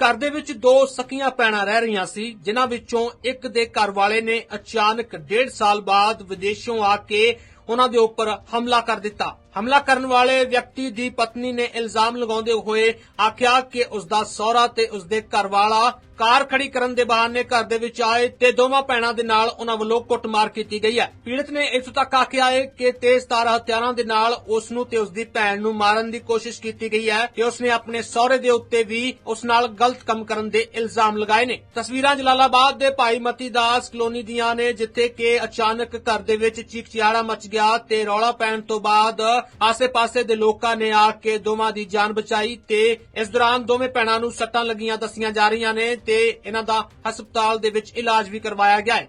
ਘਰ ਦੇ ਵਿੱਚ ਦੋ ਸਕੀਆਂ ਭੈਣਾਂ ਰਹਿ ਰਹੀਆਂ ਸੀ, ਜਿਨ੍ਹਾਂ ਵਿੱਚੋਂ ਇੱਕ ਦੇ ਘਰ ਵਾਲੇ ਨੇ ਅਚਾਨਕ ਡੇਢ ਸਾਲ ਬਾਅਦ ਵਿਦੇਸ਼ੋਂ ਆ ਕੇ ਉਹਨਾਂ ਦੇ ਉੱਪਰ ਹਮਲਾ ਕਰ ਦਿੱਤਾ। ਹਮਲਾ ਕਰਨ ਵਾਲੇ ਵਿਅਕਤੀ ਦੀ ਪਤਨੀ ਨੇ ਇਲਜ਼ਾਮ ਲਗਾਉਂਦੇ ਹੋਏ ਆਖਿਆ ਕਿ ਉਸ ਦਾ ਸਹੁਰਾ ਤੇ ਉਸ ਦੇ ਘਰ ਵਾਲਾ ਕਾਰ ਖੜੀ ਕਰਨ ਦੇ ਬਹਾਨੇ ਘਰ ਦੇ ਵਿੱਚ ਆਏ ਤੇ ਦੋਵਾਂ ਭੈਣਾਂ ਦੇ ਨਾਲ ਉਹਨਾਂ ਵੱਲੋਂ ਕੁੱਟਮਾਰ ਕੀਤੀ ਗਈ ਹੈ। ਪੀੜਤ ਨੇ ਇਸ ਤੱਕ ਆਖਿਆ ਹੈ ਕਿ ਤੇਜ਼ਧਾਰ ਹਥਿਆਰਾਂ ਦੇ ਨਾਲ ਉਸ ਨੂੰ ਤੇ ਉਸ ਦੀ ਭੈਣ ਨੂੰ ਮਾਰਨ ਦੀ ਕੋਸ਼ਿਸ਼ ਕੀਤੀ ਗਈ ਹੈ ਤੇ ਉਸ ਨੇ ਆਪਣੇ ਸਹੁਰੇ ਦੇ ਉੱਤੇ ਵੀ ਉਸ ਨਾਲ ਗਲਤ ਕੰਮ ਕਰਨ ਦੇ ਇਲਜ਼ਾਮ ਲਗਾਏ ਨੇ। ਤਸਵੀਰਾਂ ਜਲਾਲਾਬਾਦ ਦੇ ਭਾਈ ਮਤੀ ਦਾਸ ਕਲੋਨੀ ਦੀਆਂ ਨੇ, ਜਿੱਥੇ ਕਿ ਅਚਾਨਕ ਘਰ ਦੇ ਵਿੱਚ ਚੀਕ ਚਿਹਾੜਾ ਮਚ ਗਿਆ ਤੇ ਰੌਲਾ ਪੈਣ ਤੋਂ ਬਾਅਦ ਆਸੇ-ਪਾਸੇ ਦੇ ਲੋਕਾਂ ਨੇ ਆ ਕੇ ਦੋਵਾਂ ਦੀ ਜਾਨ ਬਚਾਈ ਤੇ ਇਸ ਦੌਰਾਨ ਦੋਵੇਂ ਭੈਣਾਂ ਨੂੰ ਸੱਟਾਂ ਲੱਗੀਆਂ, ਦੱਸੀਆਂ ਜਾ ਰਹੀਆਂ ਨੇ ਤੇ ਇਹਨਾਂ ਦਾ ਹਸਪਤਾਲ ਦੇ ਵਿੱਚ ਇਲਾਜ ਵੀ ਕਰਵਾਇਆ ਗਿਆ ਹੈ।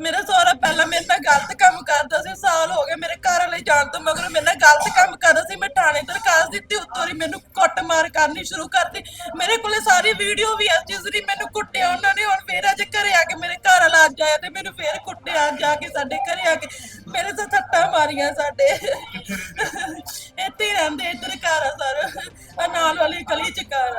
ਮੇਰਾ ਸਹੁਰਾ ਪਹਿਲਾਂ ਮੇਰੇ ਨਾਲ ਗਲਤ ਕੰਮ ਕਰਦਾ ਸੀ, ਸਾਲ ਹੋ ਗਏ ਮੇਰੇ ਘਰ ਵਾਲੇ ਜਾਣ ਤੋਂ ਮਗਰੋਂ ਮੇਰੇ ਨਾਲ ਗਲਤ ਕੰਮ ਕਰਦਾ ਸੀ, ਮੈਂ ਥਾਣੇ ਦਰਖਾਸਤ ਦਿੱਤੀ, ਉੱਤੋਂ ਹੀ ਮੈਨੂੰ ਕੁੱਟਮਾਰ ਕਰਨੀ ਸ਼ੁਰੂ ਕਰਤੀ। ਮੇਰੇ ਕੋਲੇ ਸਾਰੀ ਵੀਡੀਓ ਵੀ ਹੈ ਜਿਸ ਦੀ ਮੈਨੂੰ ਕੁੱਟਿਆ ਉਹਨਾਂ ਨੇ, ਹੁਣ ਫੇਰ ਅੱਜ ਘਰੇ ਆ ਕੇ ਮੇਰੇ ਘਰ ਵਾਲਾ ਅੱਜ ਆਇਆ ਤੇ ਮੈਨੂੰ ਫੇਰ ਕੁੱਟਿਆ ਜਾ ਕੇ ਸਾਡੇ ਘਰੇ ਆ ਕੇ ਮੇਰੇ ਤੇ ਸੱਟਾਂ ਮਾਰੀਆਂ ਸਾਡੇ। ਇੱਥੇ ਹੀ ਰਹਿੰਦੇ, ਇੱਧਰ ਘਰ ਆ ਨਾਲ ਵਾਲੀ ਗਲੀ ਚ ਘਰ।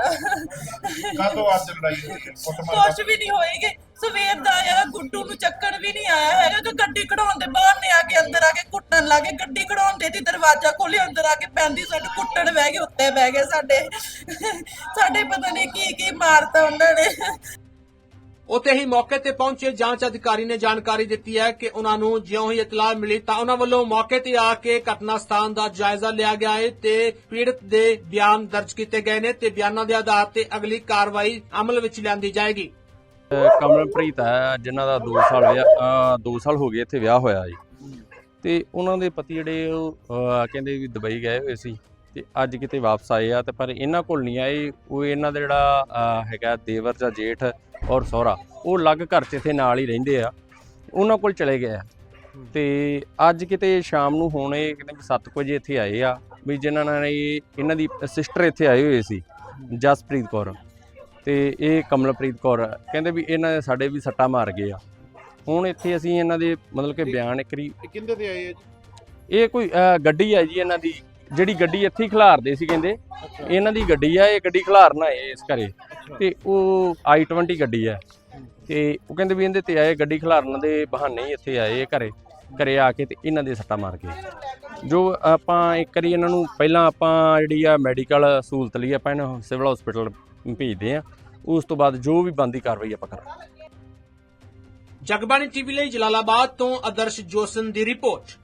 ਕਾਹਤੋਂ ਅੱਜ ਲੜਾਈ ਹੋਈ ਹੈ? ਕੁੱਟਮਾਰ ਕੁਛ ਵੀ ਨਹੀਂ ਹੋਏਗੇ। ਸਵੇਰ ਦਾ ਆਇਆ ਗੁੱਡੂ ਨੂੰ ਚੱਕਣ ਵੀ ਨਹੀਂ ਆਇਆ ਹੈਗਾ। ਕਿ ਗੱਡੀ ਕਢਾਉਣ ਦੇ ਬਾਹਰ ਨੇ ਆ ਕੇ ਅੰਦਰ ਆ ਕੇ ਕੁੱਟਣ ਲੱਗੇ ਗੱਡੀ ਕਢਾਉਣ ਦੇ ਦੀ ਦਰਵਾਜ਼ਾ ਖੋਲੇ ਅੰਦਰ ਆ ਕੇ ਪੈਂਦੀ ਸਾਡੇ ਕੁੱਟਣ ਬਹਿ ਗਏ ਉੱਤੇ ਬਹਿ ਗਏ ਸਾਡੇ। ਸਾਡੇ ਪਤਾ ਨਹੀਂ ਕੀ ਕੀ ਮਾਰਤਾ ਉਹਨਾਂ ਨੇ। ਉੱਥੇ ਹੀ ਮੌਕੇ ਤੇ ਪਹੁੰਚੇ। ਜਾਂਚ ਅਧਿਕਾਰੀ ਨੇ ਜਾਣਕਾਰੀ ਦਿੱਤੀ ਹੈ ਕਿ ਉਹਨਾਂ ਨੂੰ ਜਿਉਂ ਹੀ ਇਤਲਾਹ ਮਿਲੀ ਤਾਂ ਉਹਨਾਂ ਵੱਲੋਂ ਮੌਕੇ ਤੇ ਆ ਕੇ ਘਟਨਾ ਸਥਾਨ ਦਾ ਜਾਇਜ਼ਾ ਲਿਆ ਗਿਆ ਹੈ ਤੇ ਪੀੜਤ ਦੇ ਬਿਆਨ ਦਰਜ ਕੀਤੇ ਗਏ ਨੇ ਤੇ ਬਿਆਨਾਂ ਦੇ ਆਧਾਰ ਤੇ ਅਗਲੀ ਕਾਰਵਾਈ ਅਮਲ ਵਿੱਚ ਲਿਆਂਦੀ ਜਾਏਗੀ। ਕਮਲਪ੍ਰੀਤ ਹੈ, ਜਿਨ੍ਹਾਂ ਦਾ 2 ਸਾਲ ਵਿਆਹ 2 ਸਾਲ ਹੋ ਗਏ ਇੱਥੇ ਵਿਆਹ ਹੋਇਆ ਜੀ। ਤੇ ਉਹਨਾਂ ਦੇ ਪਤੀ ਜਿਹੜੇ ਉਹ ਕਹਿੰਦੇ ਵੀ ਦੁਬਈ ਗਏ ਹੋਏ ਸੀ ਤੇ ਅੱਜ ਕਿਤੇ ਵਾਪਸ ਆਏ ਆ ਤੇ ਪਰ ਇਹਨਾਂ ਕੋਲ ਨਹੀਂ ਆਏ। ਉਹ ਇਹਨਾਂ ਦਾ ਜਿਹੜਾ ਹੈਗਾ ਦੇਵਰ ਜਾਂ ਜੇਠ ਔਰ ਸਹੁਰਾ ਉਹ ਅਲੱਗ ਘਰ 'ਚ ਇੱਥੇ ਨਾਲ ਹੀ ਰਹਿੰਦੇ ਆ। ਉਹਨਾਂ ਕੋਲ ਚਲੇ ਗਏ ਆ ਤੇ ਅੱਜ ਕਿਤੇ ਸ਼ਾਮ ਨੂੰ ਹੁਣ ਇਹ ਵੀ 7 ਵਜੇ ਇੱਥੇ ਆਏ ਆ ਵੀ ਜਿਨ੍ਹਾਂ ਨਾਲ ਇਹ ਇਹਨਾਂ ਦੀ ਸਿਸਟਰ ਇੱਥੇ ਆਏ ਹੋਏ ਸੀ ਜਸਪ੍ਰੀਤ ਕੌਰ। ਤੇ ਇਹ ਕਮਲਪ੍ਰੀਤ ਕੌਰ। ਕਹਿੰਦੇ ਵੀ ਇਹਨਾਂ ਦੇ ਸਾਡੇ ਵੀ ਸੱਟਾ ਮਾਰ ਗਏ ਆ। ਹੁਣ ਇੱਥੇ ਅਸੀਂ ਇਹਨਾਂ ਦੇ ਮਤਲਬ ਕਿ ਬਿਆਨ ਕਰੀ ਇਹ ਕਿੰਦੇ ਤੇ ਆਏ ਆ ਜੀ? ਇਹ ਕੋਈ ਗੱਡੀ ਹੈ ਜੀ ਇਹਨਾਂ ਦੀ। ਜਿਹੜੀ ਗੱਡੀ ਇੱਥੇ ਹੀ ਖਿਲਾਰਦੇ ਸੀ ਕਹਿੰਦੇ ਇਹਨਾਂ ਦੀ ਗੱਡੀ ਆ ਇਹ ਗੱਡੀ ਖਿਲਾਰਨ ਆਏ ਇਸ ਘਰੇ। ਤੇ ਉਹ i20 ਗੱਡੀ ਆ। ਤੇ ਉਹ ਕਹਿੰਦੇ ਵੀ ਇਹਦੇ ਤੇ ਆਏ ਗੱਡੀ ਖਿਲਾਰਨ ਦੇ ਬਹਾਨੇ ਹੀ ਇੱਥੇ ਆਏ ਇਹ ਘਰੇ ਘਰੇ ਆ ਕੇ ਤੇ ਇਹਨਾਂ ਦੇ ਸੱਟਾ ਮਾਰ ਗਏ। ਜੋ ਆਪਾਂ ਇੱਕ ਵਾਰੀ ਇਹਨਾਂ ਨੂੰ ਪਹਿਲਾਂ ਆਪਾਂ ਜਿਹੜੀ ਆ ਮੈਡੀਕਲ ਸਹੂਲਤ ਲਈ ਆਪਾਂ ਇਹਨਾਂ ਸਿਵਲ ਹਸਪੀਟਲ ਭੇਜਦੇ ਆ ਉਸ ਤੋਂ ਬਾਅਦ ਜੋ ਵੀ ਬੰਦੀ ਕਾਰਵਾਈ ਆਪਾਂ ਕਰਾਂਗੇ। ਜਗਬਾਣੀ ਟੀਵੀ ਲਈ ਜਲਾਲਾਬਾਦ ਤੋਂ ਆਦਰਸ਼ ਜੋਸਨ ਦੀ ਰਿਪੋਰਟ।